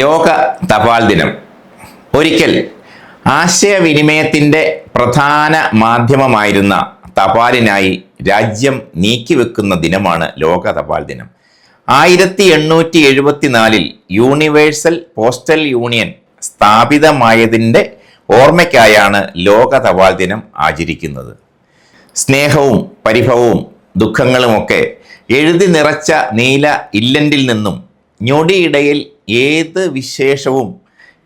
ലോക തപാൽ ദിനം. ഒരിക്കൽ ആശയവിനിമയത്തിന്റെ പ്രധാന മാധ്യമമായിരുന്ന തപാലിനായി രാജ്യം നീക്കിവെക്കുന്ന ദിനമാണ് ലോക തപാൽ ദിനം. ആയിരത്തി എണ്ണൂറ്റി എഴുപത്തിനാലിൽ യൂണിവേഴ്സൽ പോസ്റ്റൽ യൂണിയൻ സ്ഥാപിതമായതിന്റെ ഓർമ്മയ്ക്കായാണ് ലോക തപാൽ ദിനം ആചരിക്കുന്നത്. സ്നേഹവും പരിഭവവും ദുഃഖങ്ങളുമൊക്കെ എഴുതി നിറച്ച നീല ഇല്ലൻഡിൽ നിന്നും ഞൊടിയിടയിൽ ഏത് വിശേഷവും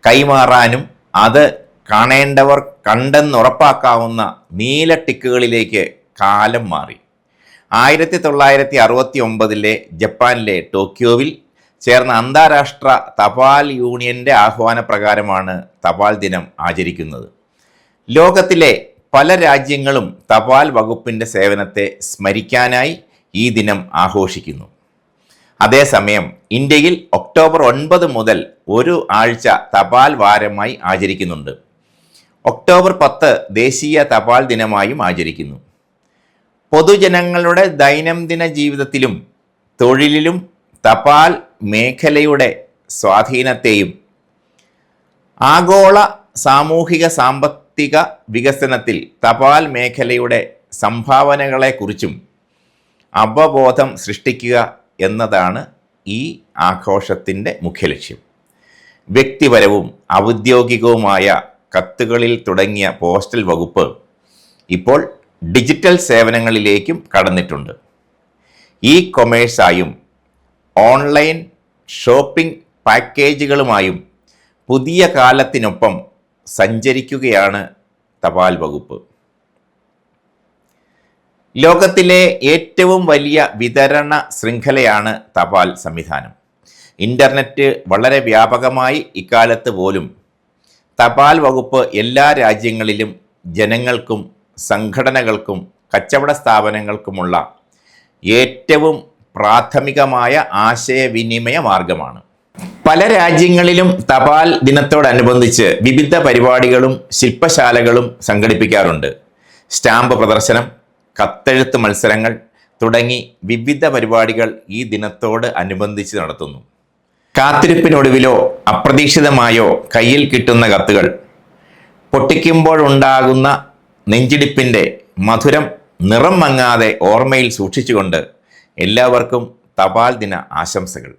കൈമാറാനും അത് കാണേണ്ടവർ കണ്ടെന്നുറപ്പാക്കാവുന്ന നീല ടിക്കുകളിലേക്ക് കാലം മാറി. ആയിരത്തി തൊള്ളായിരത്തി അറുപത്തി ഒമ്പതിലെ ജപ്പാനിലെ ടോക്കിയോവിൽ ചേർന്ന അന്താരാഷ്ട്ര തപാൽ യൂണിയന്റെ ആഹ്വാനപ്രകാരമാണ് തപാൽ ദിനം ആചരിക്കുന്നത്. ലോകത്തിലെ പല രാജ്യങ്ങളും തപാൽ വകുപ്പിന്റെ സേവനത്തെ സ്മരിക്കാനായി ഈ ദിനം ആഘോഷിക്കുന്നു. അതേസമയം ഇന്ത്യയിൽ ഒക്ടോബർ ഒൻപത് മുതൽ ഒരു ആഴ്ച തപാൽ വാരമായി ആചരിക്കുന്നുണ്ട്. ഒക്ടോബർ പത്ത് ദേശീയ തപാൽ ദിനമായും ആചരിക്കുന്നു. പൊതുജനങ്ങളുടെ ദൈനംദിന ജീവിതത്തിലും തൊഴിലിലും തപാൽ മേഖലയുടെ സ്വാധീനത്തെയും ആഗോള സാമൂഹിക സാമ്പത്തിക വികസനത്തിൽ തപാൽ മേഖലയുടെ സംഭാവനകളെക്കുറിച്ചും അവബോധം സൃഷ്ടിക്കുക എന്നതാണ് ഈ ആഘോഷത്തിന്റെ മുഖ്യലക്ഷ്യം. വ്യക്തിപരവും ഔദ്യോഗികവുമായ കത്തുകളിൽ തുടങ്ങിയ പോസ്റ്റൽ വകുപ്പ് ഇപ്പോൾ ഡിജിറ്റൽ സേവനങ്ങളിലേക്കും കടന്നിട്ടുണ്ട്. ഇ കൊമേഴ്സായും ഓൺലൈൻ ഷോപ്പിംഗ് പാക്കേജുകളുമായും പുതിയ കാലത്തിനൊപ്പം സഞ്ചരിക്കുകയാണ് തപാൽ വകുപ്പ്. ലോകത്തിലെ ഏറ്റവും വലിയ വിതരണ ശൃംഖലയാണ് തപാൽ സംവിധാനം. ഇന്റർനെറ്റ് വളരെ വ്യാപകമായി ഇക്കാലത്ത് പോലും തപാൽ വകുപ്പ് എല്ലാ രാജ്യങ്ങളിലും ജനങ്ങൾക്കും സംഘടനകൾക്കും കച്ചവട സ്ഥാപനങ്ങൾക്കുമുള്ള ഏറ്റവും പ്രാഥമികമായ ആശയവിനിമയ മാർഗമാണ്. പല രാജ്യങ്ങളിലും തപാൽ ദിനത്തോടനുബന്ധിച്ച് വിവിധ പരിപാടികളും ശില്പശാലകളും സംഘടിപ്പിക്കാറുണ്ട്. സ്റ്റാമ്പ് പ്രദർശനം കത്തെഴുത്ത് മത്സരങ്ങൾ തുടങ്ങി വിവിധ പരിപാടികൾ ഈ ദിനത്തോട് അനുബന്ധിച്ച് നടത്തുന്നു. കാത്തിരിപ്പിനൊടുവിലോ അപ്രതീക്ഷിതമായോ കയ്യിൽ കിട്ടുന്ന കത്തുകൾ. പൊട്ടിക്കുമ്പോഴുണ്ടാകുന്ന നെഞ്ചിടിപ്പിന്റെ മധുരം നിറം മങ്ങാതെ ഓർമ്മയിൽ സൂക്ഷിച്ചുകൊണ്ട് എല്ലാവർക്കും തപാൽ ദിന ആശംസകൾ.